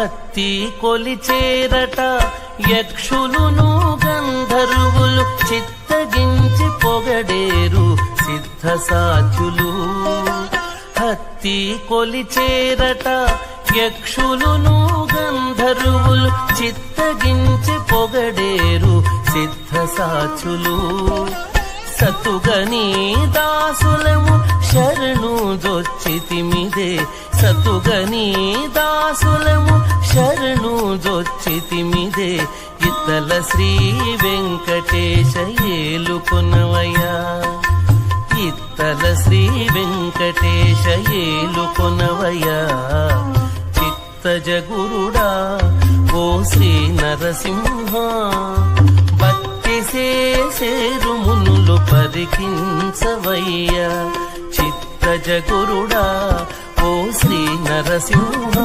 హత్తి కొలిచేరట. యక్షులును గంధర్వులు చిత్తగించి పొగడేరు సిద్ధ సాధ్యులు హత్తి కొలిచేరట. యక్షులును గంధర్వులు చిత్తగించి పొగడేరు సిద్ధ సాచులు సతుగని దాసులము శరణు జొచ్చితిమిదే సతుగని దాసులము శరణు జొచ్చితిమిదే ఇతల శ్రీ వెంకటేశ ఏలుకొనవయ్యా ఇత్తల శ్రీ వెంకటేశ ఏలుకొనవయ్యా చిత్తజ గురుడా ఓ శ్రీ నరసింహ. భక్తి చేసేరు మునులు పరికించవయ్యా చిత్తజ గురుడా ఓ శ్రీ నరసింహ.